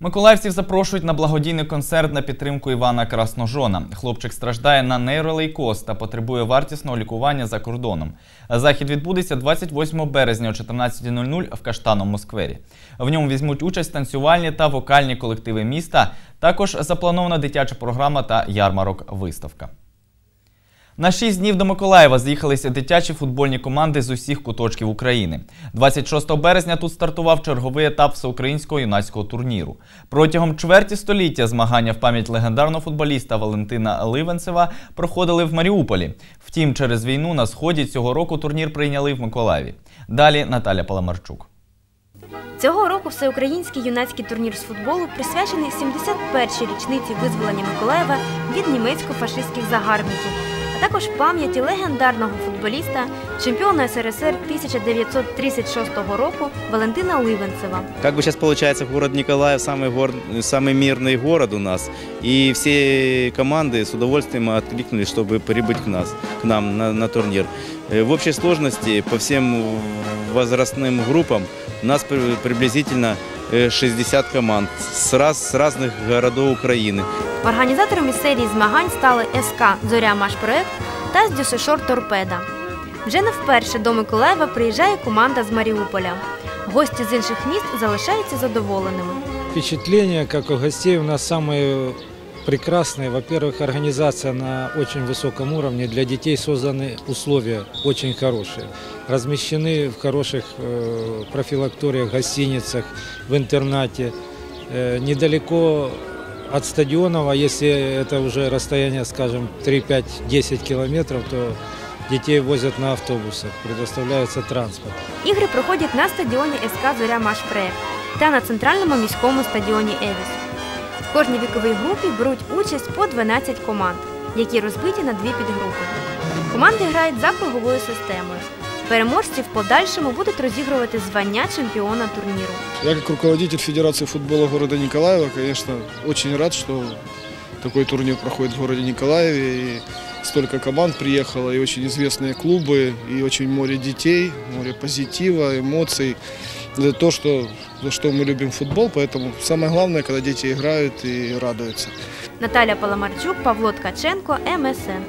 Миколаївців запрошують на благодійний концерт на підтримку Івана Красножона. Хлопчик страждає на нейролейкоз та потребує вартісного лікування за кордоном. Захід відбудеться 28 березня о 14.00 в Каштановому сквері. В ньому візьмуть участь танцювальні та вокальні колективи міста. Також запланована дитяча програма та ярмарок-виставка. На шість днів до Миколаєва з'їхалися дитячі футбольні команди з усіх куточків України. 26 березня тут стартував черговий етап всеукраїнського юнацького турніру. Протягом чверті століття змагання в пам'ять легендарного футболіста Валентина Ливенцева проходили в Маріуполі. Втім, через війну на сході цього року турнір прийняли в Миколаєві. Далі Наталя Паламарчук. Цього року всеукраїнський юнацький турнір з футболу присвячений 71-й річниці визволення Миколаєва від німецько-фашистських загарбників, а також пам'яті легендарного футболіста, чемпіона СРСР 1936 року Валентина Ливенцева. Как бы сейчас получается, город Николаев самый, гор... самый мирный город у нас. И все команды с удовольствием откликнулись, чтобы прибыть к, нас, к нам на, на турнир. Э, В общей сложности по всем возрастным группам у нас при- приблизительно э, 60 команд с, раз, с разных городов Украины. Організаторами серії змагань стали СК Зоря Машпроект та Дюсешор Торпеда. Вже не вперше до Миколаєва приїжджає команда з Маріуполя. Гості з інших міст залишаються задоволеними. Впечатления, как у гостей, у нас самые прекрасные. Во-первых, организация на очень высоком уровне. Для детей созданы условия очень хорошие. Размещены в хороших э, профилакториях, гостиницах, в интернате. Э, недалеко от стадионов, а если это уже расстояние, скажем, 3, 5, 10 километров, то детей возят на автобусах, предоставляется транспорт. Ігри проходять на стадіоні СК Зоря Машпроект та на центральному міському стадіоні Евіс. В кожній віковій групі беруть участь по 12 команд, які розбиті на дві підгрупи. Команди грають за круговою системою. Переможці в подальшому будуть розігрувати звання чемпіона турніру. Я как руководитель Федерации футбола города Николаева, конечно, очень рад, что такой турнир проходит в городе Николаеве. И столько команд приехало, и очень известные клубы, и очень море детей, море позитива, эмоций. Это то, что, за что мы любим футбол, поэтому самое главное, когда дети играют и радуются. Наталя Паламарчук, Павло Ткаченко, МСН.